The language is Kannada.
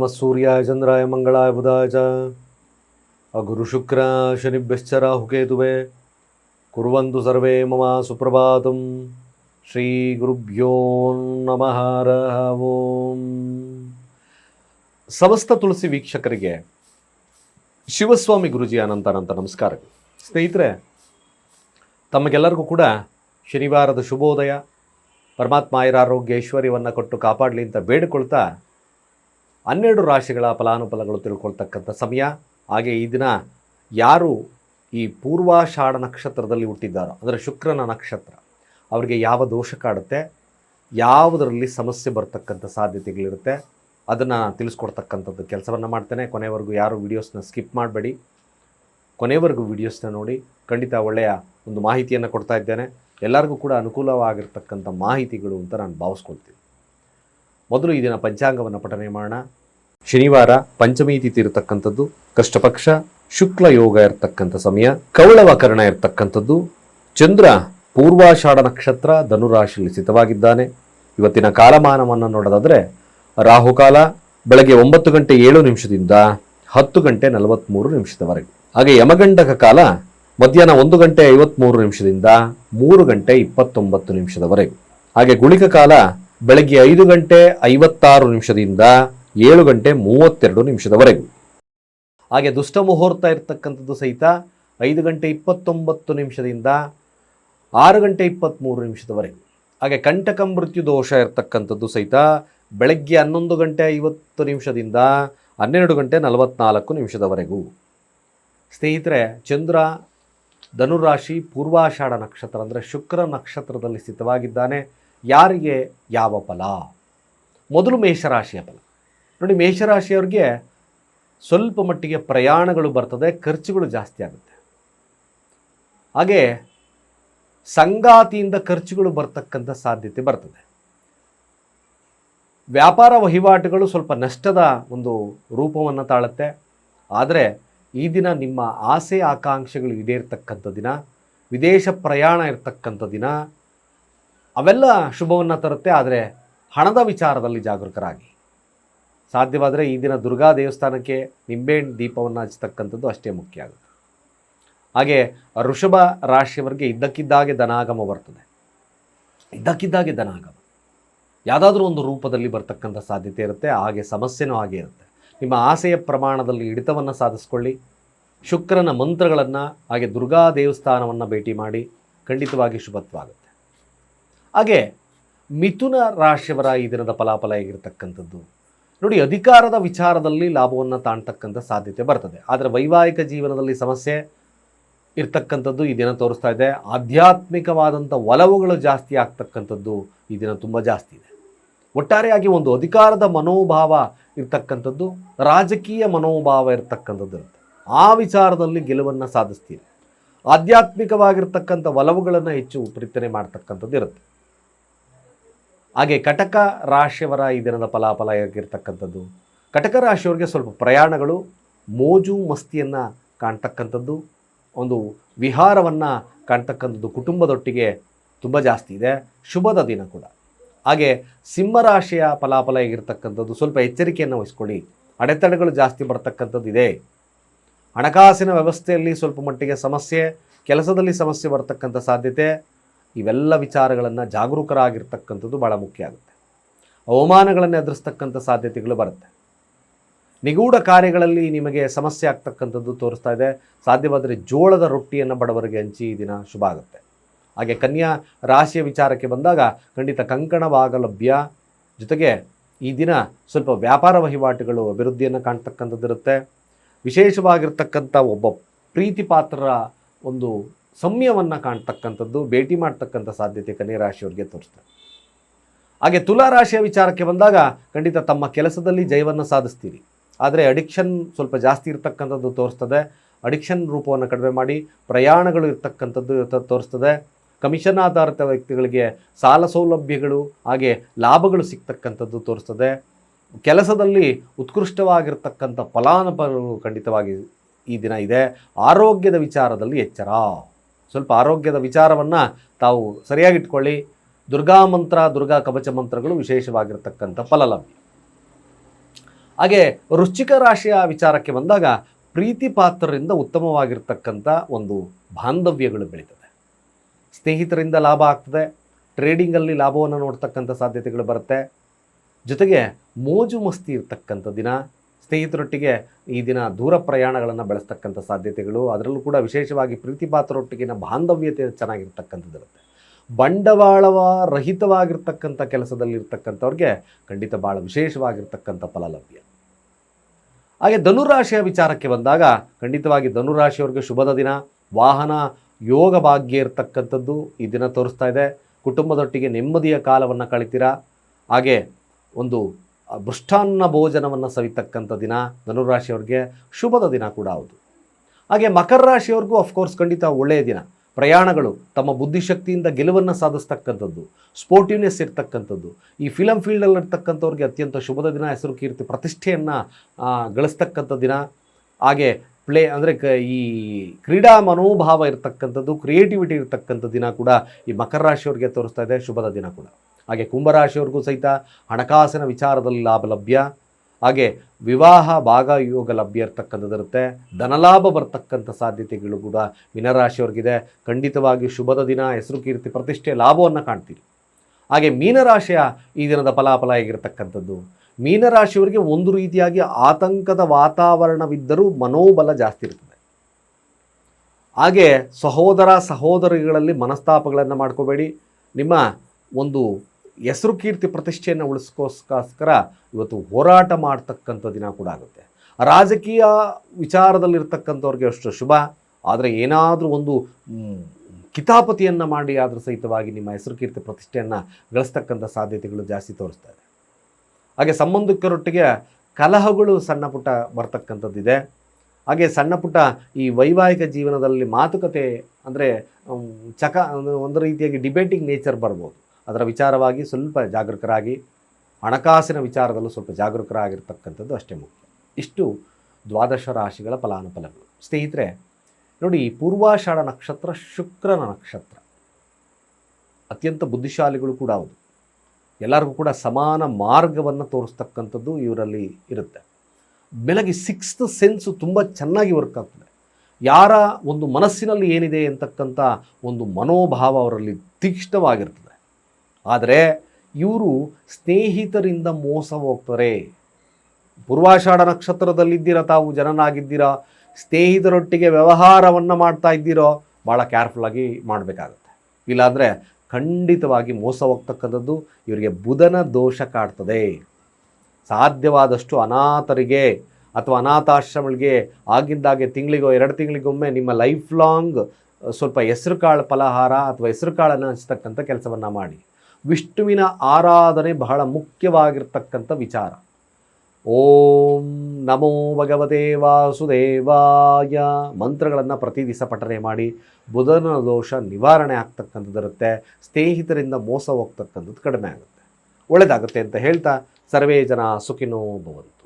ನಮಃ ಸೂರ್ಯಾಯ ಚಂದ್ರಾಯ ಮಂಗಳಾಯ ಬುಧಾಯ ಚ ಗುರು ಶುಕ್ರ ಶನಿಭ್ಯಶ್ಚ ರಾಹುಕೇತುವೆ ಕುರುವಂತು ಸರ್ವೇ ಮಮ ಸುಪ್ರಭಾತಂ ಶ್ರೀ ಗುರುಭ್ಯೋ ನಮಃ ಓಂ ಸಮಸ್ತ ತುಳಸಿ ವೀಕ್ಷಕರಿಗೆ ಶಿವಸ್ವಾಮಿ ಗುರುಜಿ ಅನಂತ ಅನಂತ ನಮಸ್ಕಾರ. ಸ್ನೇಹಿತರೆ, ತಮಗೆಲ್ಲರಿಗೂ ಕೂಡ ಶನಿವಾರದ ಶುಭೋದಯ. ಪರಮಾತ್ಮ ಆಯುರಾರೋಗ್ಯ ಐಶ್ವರ್ಯವನ್ನು ಕೊಟ್ಟು ಕಾಪಾಡಲಿ ಅಂತ ಬೇಡಿಕೊಳ್ತಾ ಹನ್ನೆರಡು ರಾಶಿಗಳ ಫಲಾನುಫಲಗಳು ತಿಳ್ಕೊಳ್ತಕ್ಕಂಥ ಸಮಯ. ಹಾಗೆ ಈ ದಿನ ಯಾರು ಈ ಪೂರ್ವಾಷಾಢ ನಕ್ಷತ್ರದಲ್ಲಿ ಹುಟ್ಟಿದ್ದಾರೋ, ಅಂದರೆ ಶುಕ್ರನ ನಕ್ಷತ್ರ, ಅವರಿಗೆ ಯಾವ ದೋಷ ಕಾಡುತ್ತೆ, ಯಾವುದರಲ್ಲಿ ಸಮಸ್ಯೆ ಬರ್ತಕ್ಕಂಥ ಸಾಧ್ಯತೆಗಳಿರುತ್ತೆ, ಅದನ್ನು ತಿಳಿಸ್ಕೊಡ್ತಕ್ಕಂಥದ್ದು ಕೆಲಸವನ್ನು ಮಾಡ್ತೇನೆ. ಕೊನೆವರೆಗೂ ಯಾರು ವೀಡಿಯೋಸ್ನ ಸ್ಕಿಪ್ ಮಾಡಬೇಡಿ. ಕೊನೆವರೆಗೂ ವೀಡಿಯೋಸ್ನ ನೋಡಿ, ಖಂಡಿತ ಒಳ್ಳೆಯ ಒಂದು ಮಾಹಿತಿಯನ್ನು ಕೊಡ್ತಾ ಇದ್ದೇನೆ. ಎಲ್ಲರಿಗೂ ಕೂಡ ಅನುಕೂಲವಾಗಿರ್ತಕ್ಕಂಥ ಮಾಹಿತಿಗಳು ಅಂತ ನಾನು ಭಾವಿಸ್ಕೊಳ್ತೀನಿ. ಮೊದಲು ಈ ದಿನ ಪಂಚಾಂಗವನ್ನು ಪಠನೆ ಮಾಡೋಣ. ಶನಿವಾರ ಪಂಚಮಿ ತಿಥಿ ಇರತಕ್ಕಂಥದ್ದು, ಕಷ್ಟಪಕ್ಷ, ಶುಕ್ಲ ಯೋಗ ಇರತಕ್ಕಂಥ ಸಮಯ ಕೌಳವಕರಣ ಇರತಕ್ಕಂಥದ್ದು, ಚಂದ್ರ ಪೂರ್ವಾಷಾಢ ನಕ್ಷತ್ರ ಧನುರಾಶಿಯಲ್ಲಿ ಸ್ಥಿತವಾಗಿದ್ದಾನೆ. ಇವತ್ತಿನ ಕಾಲಮಾನವನ್ನು ನೋಡೋದಾದರೆ ರಾಹುಕಾಲ ಬೆಳಗ್ಗೆ ಒಂಬತ್ತು ಗಂಟೆ ಏಳು ನಿಮಿಷದಿಂದ ಹತ್ತು ಗಂಟೆ ನಲವತ್ತ್ಮೂರು ನಿಮಿಷದವರೆಗೆ. ಹಾಗೆ ಯಮಗಂಡಕ ಕಾಲ ಮಧ್ಯಾಹ್ನ ಒಂದು ಗಂಟೆ ಐವತ್ಮೂರು ನಿಮಿಷದಿಂದ ಮೂರು ಗಂಟೆ ಇಪ್ಪತ್ತೊಂಬತ್ತು ನಿಮಿಷದವರೆಗೆ. ಹಾಗೆ ಗುಳಿಕ ಕಾಲ ಬೆಳಗ್ಗೆ ಐದು ಗಂಟೆ ಐವತ್ತಾರು ನಿಮಿಷದಿಂದ ಏಳು ಗಂಟೆ ಮೂವತ್ತೆರಡು ನಿಮಿಷದವರೆಗೂ. ಹಾಗೆ ದುಷ್ಟ ಮುಹೂರ್ತ ಇರತಕ್ಕಂಥದ್ದು ಸಹಿತ ಐದು ಗಂಟೆ ಇಪ್ಪತ್ತೊಂಬತ್ತು ನಿಮಿಷದಿಂದ ಆರು ಗಂಟೆ ಇಪ್ಪತ್ತ್ಮೂರು ನಿಮಿಷದವರೆಗೂ. ಹಾಗೆ ಕಂಟಕ ಮೃತ್ಯು ದೋಷ ಇರತಕ್ಕಂಥದ್ದು ಸಹಿತ ಬೆಳಗ್ಗೆ ಹನ್ನೊಂದು ಗಂಟೆ ಐವತ್ತು ನಿಮಿಷದಿಂದ ಹನ್ನೆರಡು ಗಂಟೆ ನಲವತ್ನಾಲ್ಕು ನಿಮಿಷದವರೆಗೂ. ಸ್ನೇಹಿತರೆ, ಚಂದ್ರ, ಧನುರಾಶಿ, ಪೂರ್ವಾಷಾಢ ನಕ್ಷತ್ರ ಅಂದರೆ ಶುಕ್ರ ನಕ್ಷತ್ರದಲ್ಲಿ ಸ್ಥಿತವಾಗಿದ್ದಾನೆ. ಯಾರಿಗೆ? ಯಾವ ಫಲ? ಮೊದಲು ಮೇಷರಾಶಿಯ ಫಲ. ನೋಡಿ ಮೇಷರಾಶಿಯವ್ರಿಗೆ ಸ್ವಲ್ಪ ಮಟ್ಟಿಗೆ ಪ್ರಯಾಣಗಳು ಬರ್ತದೆ, ಖರ್ಚುಗಳು ಜಾಸ್ತಿ ಆಗುತ್ತೆ. ಹಾಗೆ ಸಂಗಾತಿಯಿಂದ ಖರ್ಚುಗಳು ಬರ್ತಕ್ಕಂಥ ಸಾಧ್ಯತೆ ಬರ್ತದೆ. ವ್ಯಾಪಾರ ವಹಿವಾಟುಗಳು ಸ್ವಲ್ಪ ನಷ್ಟದ ಒಂದು ರೂಪವನ್ನು ತಾಳುತ್ತೆ. ಆದರೆ ಈ ದಿನ ನಿಮ್ಮ ಆಸೆ ಆಕಾಂಕ್ಷೆಗಳು ಈಡೇರ್ತಕ್ಕಂಥ ದಿನ, ವಿದೇಶ ಪ್ರಯಾಣ ಇರತಕ್ಕಂಥ ದಿನ, ಅವೆಲ್ಲ ಶುಭವನ್ನು ತರುತ್ತೆ. ಆದರೆ ಹಣದ ವಿಚಾರದಲ್ಲಿ ಜಾಗರೂಕರಾಗಿ. ಸಾಧ್ಯವಾದರೆ ಈ ದಿನ ದುರ್ಗಾ ದೇವಸ್ಥಾನಕ್ಕೆ ನಿಂಬೆಹಣ್ಣು ದೀಪವನ್ನು ಹಚ್ಚತಕ್ಕಂಥದ್ದು ಅಷ್ಟೇ ಮುಖ್ಯ ಆಗುತ್ತೆ. ಹಾಗೆ ಋಷಭ ರಾಶಿಯವರಿಗೆ ಇದ್ದಕ್ಕಿದ್ದಾಗೆ ಧನಾಗಮ ಬರ್ತದೆ. ಇದ್ದಕ್ಕಿದ್ದಾಗೆ ಧನಾಗಮ. ಯಾವುದಾದ್ರೂ ಒಂದು ರೂಪದಲ್ಲಿ ಬರ್ತಕ್ಕಂಥ ಸಾಧ್ಯತೆ ಇರುತ್ತೆ, ಹಾಗೆ ಸಮಸ್ಯೆನೂ ಹಾಗೆ ಇರುತ್ತೆ. ನಿಮ್ಮ ಆಸೆಯ ಪ್ರಮಾಣದಲ್ಲಿ ಹಿಡಿತವನ್ನು ಸಾಧಿಸ್ಕೊಳ್ಳಿ. ಶುಕ್ರನ ಮಂತ್ರಗಳನ್ನು, ಹಾಗೆ ದುರ್ಗಾ ದೇವಸ್ಥಾನವನ್ನು ಭೇಟಿ ಮಾಡಿ, ಖಂಡಿತವಾಗಿ ಶುಭತ್ವಾಗುತ್ತೆ. ಹಾಗೆ ಮಿಥುನ ರಾಶಿಯವರ ಈ ದಿನದ ಫಲಾಫಲ ಹೇಗಿರ್ತಕ್ಕಂಥದ್ದು? ನೋಡಿ, ಅಧಿಕಾರದ ವಿಚಾರದಲ್ಲಿ ಲಾಭವನ್ನು ತಾಣ್ತಕ್ಕಂಥ ಸಾಧ್ಯತೆ ಬರ್ತದೆ. ಆದರೆ ವೈವಾಹಿಕ ಜೀವನದಲ್ಲಿ ಸಮಸ್ಯೆ ಇರ್ತಕ್ಕಂಥದ್ದು ಈ ದಿನ ತೋರಿಸ್ತಾ ಇದೆ. ಆಧ್ಯಾತ್ಮಿಕವಾದಂಥ ಒಲವುಗಳು ಜಾಸ್ತಿ ಆಗ್ತಕ್ಕಂಥದ್ದು ಈ ದಿನ ತುಂಬ ಜಾಸ್ತಿ ಇದೆ. ಒಟ್ಟಾರೆಯಾಗಿ ಒಂದು ಅಧಿಕಾರದ ಮನೋಭಾವ ಇರ್ತಕ್ಕಂಥದ್ದು, ರಾಜಕೀಯ ಮನೋಭಾವ ಇರ್ತಕ್ಕಂಥದ್ದು ಇರುತ್ತೆ. ಆ ವಿಚಾರದಲ್ಲಿ ಗೆಲುವನ್ನು ಸಾಧಿಸ್ತೀರಿ. ಆಧ್ಯಾತ್ಮಿಕವಾಗಿರ್ತಕ್ಕಂಥ ಒಲವುಗಳನ್ನು ಹೆಚ್ಚು ಪ್ರೀತನೆ ಮಾಡ್ತಕ್ಕಂಥದ್ದು ಇರುತ್ತೆ. ಹಾಗೆ ಕಟಕ ರಾಶಿಯವರ ಈ ದಿನದ ಫಲಾಫಲ ಆಗಿರ್ತಕ್ಕಂಥದ್ದು ಕಟಕ ರಾಶಿಯವರಿಗೆ ಸ್ವಲ್ಪ ಪ್ರಯಾಣಗಳು, ಮೋಜು ಮಸ್ತಿಯನ್ನು ಕಾಣ್ತಕ್ಕಂಥದ್ದು, ಒಂದು ವಿಹಾರವನ್ನು ಕಾಣ್ತಕ್ಕಂಥದ್ದು ಕುಟುಂಬದೊಟ್ಟಿಗೆ ತುಂಬ ಜಾಸ್ತಿ ಇದೆ, ಶುಭದ ದಿನ ಕೂಡ. ಹಾಗೆ ಸಿಂಹರಾಶಿಯ ಫಲಾಫಲ ಹೇಗಿರ್ತಕ್ಕಂಥದ್ದು ಸ್ವಲ್ಪ ಎಚ್ಚರಿಕೆಯನ್ನು ವಹಿಸ್ಕೊಳ್ಳಿ. ಅಡೆತಡೆಗಳು ಜಾಸ್ತಿ ಬರ್ತಕ್ಕಂಥದ್ದು ಇದೆ. ಹಣಕಾಸಿನ ವ್ಯವಸ್ಥೆಯಲ್ಲಿ ಸ್ವಲ್ಪ ಮಟ್ಟಿಗೆ ಸಮಸ್ಯೆ, ಕೆಲಸದಲ್ಲಿ ಸಮಸ್ಯೆ ಬರ್ತಕ್ಕಂಥ ಸಾಧ್ಯತೆ ಇವೆಲ್ಲ ವಿಚಾರಗಳನ್ನು ಜಾಗರೂಕರಾಗಿರ್ತಕ್ಕಂಥದ್ದು ಭಾಳ ಮುಖ್ಯ ಆಗುತ್ತೆ. ಅವಮಾನಗಳನ್ನು ಎದುರಿಸ್ತಕ್ಕಂಥ ಸಾಧ್ಯತೆಗಳು ಬರುತ್ತೆ. ನಿಗೂಢ ಕಾರ್ಯಗಳಲ್ಲಿ ನಿಮಗೆ ಸಮಸ್ಯೆ ಆಗ್ತಕ್ಕಂಥದ್ದು ತೋರಿಸ್ತಾ ಇದೆ. ಸಾಧ್ಯವಾದರೆ ಜೋಳದ ರೊಟ್ಟಿಯನ್ನು ಬಡವರಿಗೆ ಹಂಚಿ ಈ ದಿನ ಶುಭ ಆಗುತ್ತೆ. ಹಾಗೆ ಕನ್ಯಾ ರಾಶಿಯ ವಿಚಾರಕ್ಕೆ ಬಂದಾಗ ಖಂಡಿತ ಕಂಕಣವಾಗಲಭ್ಯ ಜೊತೆಗೆ ಈ ದಿನ ಸ್ವಲ್ಪ ವ್ಯಾಪಾರ ವಹಿವಾಟುಗಳು ಅಭಿವೃದ್ಧಿಯನ್ನು ಕಾಣ್ತಕ್ಕಂಥದ್ದಿರುತ್ತೆ. ವಿಶೇಷವಾಗಿರ್ತಕ್ಕಂಥ ಒಬ್ಬ ಪ್ರೀತಿ ಪಾತ್ರರ ಒಂದು ಸಂಯಮವನ್ನು ಕಾಣ್ತಕ್ಕಂಥದ್ದು, ಭೇಟಿ ಮಾಡ್ತಕ್ಕಂಥ ಸಾಧ್ಯತೆ ಕನ್ಯಾ ರಾಶಿಯವರಿಗೆ ತೋರಿಸ್ತಾರೆ. ಹಾಗೆ ತುಲಾ ರಾಶಿಯ ವಿಚಾರಕ್ಕೆ ಬಂದಾಗ ಖಂಡಿತ ತಮ್ಮ ಕೆಲಸದಲ್ಲಿ ಜಯವನ್ನು ಸಾಧಿಸ್ತೀರಿ. ಆದರೆ ಅಡಿಕ್ಷನ್ ಸ್ವಲ್ಪ ಜಾಸ್ತಿ ಇರತಕ್ಕಂಥದ್ದು ತೋರಿಸ್ತದೆ. ಅಡಿಕ್ಷನ್ ರೂಪವನ್ನು ಕಡಿಮೆ ಮಾಡಿ, ಪ್ರಯಾಣಗಳು ಇರತಕ್ಕಂಥದ್ದು ಇರ್ತ- ತೋರಿಸ್ತದೆ. ಕಮಿಷನ್ ಆಧಾರಿತ ವ್ಯಕ್ತಿಗಳಿಗೆ ಸಾಲ ಸೌಲಭ್ಯಗಳು, ಹಾಗೆ ಲಾಭಗಳು ಸಿಗ್ತಕ್ಕಂಥದ್ದು ತೋರಿಸ್ತದೆ. ಕೆಲಸದಲ್ಲಿ ಉತ್ಕೃಷ್ಟವಾಗಿರ್ತಕ್ಕಂಥ ಫಲಾನುಭವಗಳು ಖಂಡಿತವಾಗಿ ಈ ದಿನ ಇದೆ. ಆರೋಗ್ಯದ ವಿಚಾರದಲ್ಲಿ ಎಚ್ಚರ. ಸ್ವಲ್ಪ ಆರೋಗ್ಯದ ವಿಚಾರವನ್ನು ತಾವು ಸರಿಯಾಗಿಟ್ಕೊಳ್ಳಿ. ದುರ್ಗಾ ಮಂತ್ರ, ದುರ್ಗಾ ಕವಚ ಮಂತ್ರಗಳು ವಿಶೇಷವಾಗಿರ್ತಕ್ಕಂಥ ಫಲಲಭ್ಯ. ಹಾಗೆ ವೃಶ್ಚಿಕ ರಾಶಿಯ ವಿಚಾರಕ್ಕೆ ಬಂದಾಗ ಪ್ರೀತಿ ಪಾತ್ರರಿಂದ ಉತ್ತಮವಾಗಿರ್ತಕ್ಕಂಥ ಒಂದು ಬಾಂಧವ್ಯಗಳು ಬೆಳೀತದೆ. ಸ್ನೇಹಿತರಿಂದ ಲಾಭ ಆಗ್ತದೆ. ಟ್ರೇಡಿಂಗಲ್ಲಿ ಲಾಭವನ್ನು ನೋಡ್ತಕ್ಕಂಥ ಸಾಧ್ಯತೆಗಳು ಬರುತ್ತೆ. ಜೊತೆಗೆ ಮೋಜು ಮಸ್ತಿ ಇರ್ತಕ್ಕಂಥ ದಿನ. ಸ್ನೇಹಿತರೊಟ್ಟಿಗೆ ಈ ದಿನ ದೂರ ಪ್ರಯಾಣಗಳನ್ನು ಬೆಳೆಸ್ತಕ್ಕಂಥ ಸಾಧ್ಯತೆಗಳು, ಅದರಲ್ಲೂ ಕೂಡ ವಿಶೇಷವಾಗಿ ಪ್ರೀತಿ ಪಾತ್ರರೊಟ್ಟಿಗಿನ ಬಾಂಧವ್ಯತೆ ಚೆನ್ನಾಗಿರ್ತಕ್ಕಂಥದ್ದಿರುತ್ತೆ. ಬಂಡವಾಳವ ರಹಿತವಾಗಿರ್ತಕ್ಕಂಥ ಕೆಲಸದಲ್ಲಿರ್ತಕ್ಕಂಥವ್ರಿಗೆ ಖಂಡಿತ ಭಾಳ ವಿಶೇಷವಾಗಿರ್ತಕ್ಕಂಥ ಫಲ ಲಭ್ಯ ಹಾಗೆ ಧನುರಾಶಿಯ ವಿಚಾರಕ್ಕೆ ಬಂದಾಗ ಖಂಡಿತವಾಗಿ ಧನುರಾಶಿಯವ್ರಿಗೆ ಶುಭದ ದಿನ. ವಾಹನ ಯೋಗ ಭಾಗ್ಯ ಇರತಕ್ಕಂಥದ್ದು ಈ ದಿನ ತೋರಿಸ್ತಾ ಇದೆ. ಕುಟುಂಬದೊಟ್ಟಿಗೆ ನೆಮ್ಮದಿಯ ಕಾಲವನ್ನು ಕಳಿತೀರಾ? ಹಾಗೆ ಒಂದು ಮೃಷ್ಟಾನ್ನ ಭೋಜನವನ್ನು ಸವಿತಕ್ಕಂಥ ದಿನ ಧನುರಾಶಿಯವ್ರಿಗೆ ಶುಭದ ದಿನ ಕೂಡ ಹೌದು. ಹಾಗೆ ಮಕರ ರಾಶಿಯವ್ರಿಗೂ ಅಫ್ಕೋರ್ಸ್ ಖಂಡಿತ ಒಳ್ಳೆಯ ದಿನ. ಪ್ರಯಾಣಗಳು, ತಮ್ಮ ಬುದ್ಧಿಶಕ್ತಿಯಿಂದ ಗೆಲುವನ್ನು ಸಾಧಿಸ್ತಕ್ಕಂಥದ್ದು ಸ್ಪೋರ್ಟಿವ್ನೆಸ್ ಇರ್ತಕ್ಕಂಥದ್ದು, ಈ ಫಿಲಮ್ ಫೀಲ್ಡಲ್ಲಿರ್ತಕ್ಕಂಥವ್ರಿಗೆ ಅತ್ಯಂತ ಶುಭದ ದಿನ, ಹೆಸರು ಕೀರ್ತಿ, ಪ್ರತಿಷ್ಠೆಯನ್ನು ಗಳಿಸ್ತಕ್ಕಂಥ ದಿನ. ಹಾಗೆ ಪ್ಲೇ ಅಂದರೆ ಕ, ಈ ಕ್ರೀಡಾ ಮನೋಭಾವ ಇರತಕ್ಕಂಥದ್ದು ಕ್ರಿಯೇಟಿವಿಟಿ ಇರತಕ್ಕಂಥ ದಿನ ಕೂಡ ಈ ಮಕರ ರಾಶಿಯವ್ರಿಗೆ ತೋರಿಸ್ತಾ ಇದೆ, ಶುಭದ ದಿನ ಕೂಡ. ಹಾಗೆ ಕುಂಭರಾಶಿಯವ್ರಿಗೂ ಸಹಿತ ಹಣಕಾಸಿನ ವಿಚಾರದಲ್ಲಿ ಲಾಭ ಲಭ್ಯ. ಹಾಗೆ ವಿವಾಹ ಭಾಗಯೋಗ ಲಭ್ಯ ಇರ್ತಕ್ಕಂಥದ್ದಿರುತ್ತೆ ಧನಲಾಭ ಬರ್ತಕ್ಕಂಥ ಸಾಧ್ಯತೆಗಳು ಕೂಡ ಮೀನರಾಶಿಯವ್ರಿಗಿದೆ. ಖಂಡಿತವಾಗಿ ಶುಭದ ದಿನ, ಹೆಸರು ಕೀರ್ತಿ, ಪ್ರತಿಷ್ಠೆ, ಲಾಭವನ್ನು ಕಾಣ್ತೀರಿ. ಹಾಗೆ ಮೀನರಾಶಿಯ ಈ ದಿನದ ಫಲಾಫಲ ಹೇಗಿರ್ತಕ್ಕಂಥದ್ದು? ಮೀನರಾಶಿಯವರಿಗೆ ಒಂದು ರೀತಿಯಾಗಿ ಆತಂಕದ ವಾತಾವರಣವಿದ್ದರೂ ಮನೋಬಲ ಜಾಸ್ತಿ ಇರ್ತದೆ. ಹಾಗೆ ಸಹೋದರ ಸಹೋದರಿಗಳಲ್ಲಿ ಮನಸ್ತಾಪಗಳನ್ನು ಮಾಡ್ಕೋಬೇಡಿ. ನಿಮ್ಮ ಒಂದು ಹೆಸರು ಕೀರ್ತಿ ಪ್ರತಿಷ್ಠೆಯನ್ನು ಉಳಿಸ್ಕೋಸ್ಕೋಸ್ಕರ ಇವತ್ತು ಹೋರಾಟ ಮಾಡ್ತಕ್ಕಂಥ ದಿನ ಕೂಡ ಆಗುತ್ತೆ. ರಾಜಕೀಯ ವಿಚಾರದಲ್ಲಿರ್ತಕ್ಕಂಥವ್ರಿಗೆ ಅಷ್ಟು ಶುಭ. ಆದರೆ ಏನಾದರೂ ಒಂದು ಕಿತಾಪತಿಯನ್ನು ಮಾಡಿ ಆದರೂ ಸಹಿತವಾಗಿ ನಿಮ್ಮ ಹೆಸರು ಕೀರ್ತಿ ಪ್ರತಿಷ್ಠೆಯನ್ನು ಗಳಿಸ್ತಕ್ಕಂಥ ಸಾಧ್ಯತೆಗಳು ಜಾಸ್ತಿ ತೋರಿಸ್ತಾ ಇದೆ. ಹಾಗೆ ಸಂಬಂಧಿಕರೊಟ್ಟಿಗೆ ಕಲಹಗಳು ಸಣ್ಣ ಪುಟ್ಟ ಬರ್ತಕ್ಕಂಥದ್ದಿದೆ ಹಾಗೆ ಸಣ್ಣ ಪುಟ್ಟ ಈ ವೈವಾಹಿಕ ಜೀವನದಲ್ಲಿ ಮಾತುಕತೆ ಅಂದರೆ ಚಕ ಒಂದು ರೀತಿಯಾಗಿ ಡಿಬೇಟಿಂಗ್ ನೇಚರ್ ಬರ್ಬೋದು. ಅದರ ವಿಚಾರವಾಗಿ ಸ್ವಲ್ಪ ಜಾಗರೂಕರಾಗಿ, ಹಣಕಾಸಿನ ವಿಚಾರದಲ್ಲೂ ಸ್ವಲ್ಪ ಜಾಗರೂಕರಾಗಿರ್ತಕ್ಕಂಥದ್ದು ಅಷ್ಟೇ ಮುಖ್ಯ. ಇಷ್ಟು ದ್ವಾದಶ ರಾಶಿಗಳ ಫಲಾನುಫಲಗಳು. ಸ್ನೇಹಿತರೆ, ನೋಡಿ ಪೂರ್ವಾಷಾಢ ನಕ್ಷತ್ರ ಶುಕ್ರನ ನಕ್ಷತ್ರ. ಅತ್ಯಂತ ಬುದ್ಧಿಶಾಲಿಗಳು ಕೂಡ ಹೌದು. ಎಲ್ಲರಿಗೂ ಕೂಡ ಸಮಾನ ಮಾರ್ಗವನ್ನು ತೋರಿಸ್ತಕ್ಕಂಥದ್ದು ಇವರಲ್ಲಿ ಇರುತ್ತೆ. ಬೆಳಗ್ಗೆ ಸಿಕ್ಸ್ತ್ ಸೆನ್ಸು ತುಂಬ ಚೆನ್ನಾಗಿ ವರ್ಕ್ ಆಗ್ತದೆ. ಯಾರ ಒಂದು ಮನಸ್ಸಿನಲ್ಲಿ ಏನಿದೆ ಅಂತಕ್ಕಂಥ ಒಂದು ಮನೋಭಾವ ಅವರಲ್ಲಿ ತೀಕ್ಷ್ಣವಾಗಿರ್ತದೆ. ಆದರೆ ಇವರು ಸ್ನೇಹಿತರಿಂದ ಮೋಸ ಹೋಗ್ತಾರೆ. ಪೂರ್ವಾಷಾಢ ನಕ್ಷತ್ರದಲ್ಲಿದ್ದೀರಾ ತಾವು? ಜನನಾಗಿದ್ದೀರಾ? ಸ್ನೇಹಿತರೊಟ್ಟಿಗೆ ವ್ಯವಹಾರವನ್ನು ಮಾಡ್ತಾ ಇದ್ದೀರೋ? ಭಾಳ ಕೇರ್ಫುಲ್ಲಾಗಿ ಮಾಡಬೇಕಾಗುತ್ತೆ. ಇಲ್ಲಾಂದರೆ ಖಂಡಿತವಾಗಿ ಮೋಸ ಹೋಗ್ತಕ್ಕಂಥದ್ದು ಇವರಿಗೆ ಬುಧನ ದೋಷ ಕಾಡ್ತದೆ. ಸಾಧ್ಯವಾದಷ್ಟು ಅನಾಥರಿಗೆ ಅಥವಾ ಅನಾಥಾಶ್ರಮಗಳಿಗೆ ಆಗಿಂದಾಗೆ ತಿಂಗಳಿಗೋ, ಎರಡು ತಿಂಗಳಿಗೊಮ್ಮೆ ನಿಮ್ಮ ಲೈಫ್ ಲಾಂಗ್ ಸ್ವಲ್ಪ ಹೆಸರು ಕಾಳು ಫಲಹಾರ ಅಥವಾ ಹೆಸರು ಕಾಳನ್ನು ಹಂಚ್ತಕ್ಕಂಥ ಕೆಲಸವನ್ನು ಮಾಡಿ. ವಿಷ್ಣುವಿನ ಆರಾಧನೆ ಬಹಳ ಮುಖ್ಯವಾಗಿರ್ತಕ್ಕಂಥ ವಿಚಾರ. ಓಂ ನಮೋ ಭಗವತೆ ವಾಸುದೇವಾಯ. ಮಂತ್ರಗಳನ್ನು ಪ್ರತಿ ದಿವಸ ಪಠನೆ ಮಾಡಿ ಬುಧನ ದೋಷ ನಿವಾರಣೆ ಆಗ್ತಕ್ಕಂಥದ್ದಿರುತ್ತೆ ಸ್ನೇಹಿತರಿಂದ ಮೋಸ ಹೋಗ್ತಕ್ಕಂಥದ್ದು ಕಡಿಮೆ ಆಗುತ್ತೆ. ಒಳ್ಳೆಯದಾಗುತ್ತೆ ಅಂತ ಹೇಳ್ತಾ ಸರ್ವೇ ಜನ ಸುಖಿನೋ ಭವಂತು.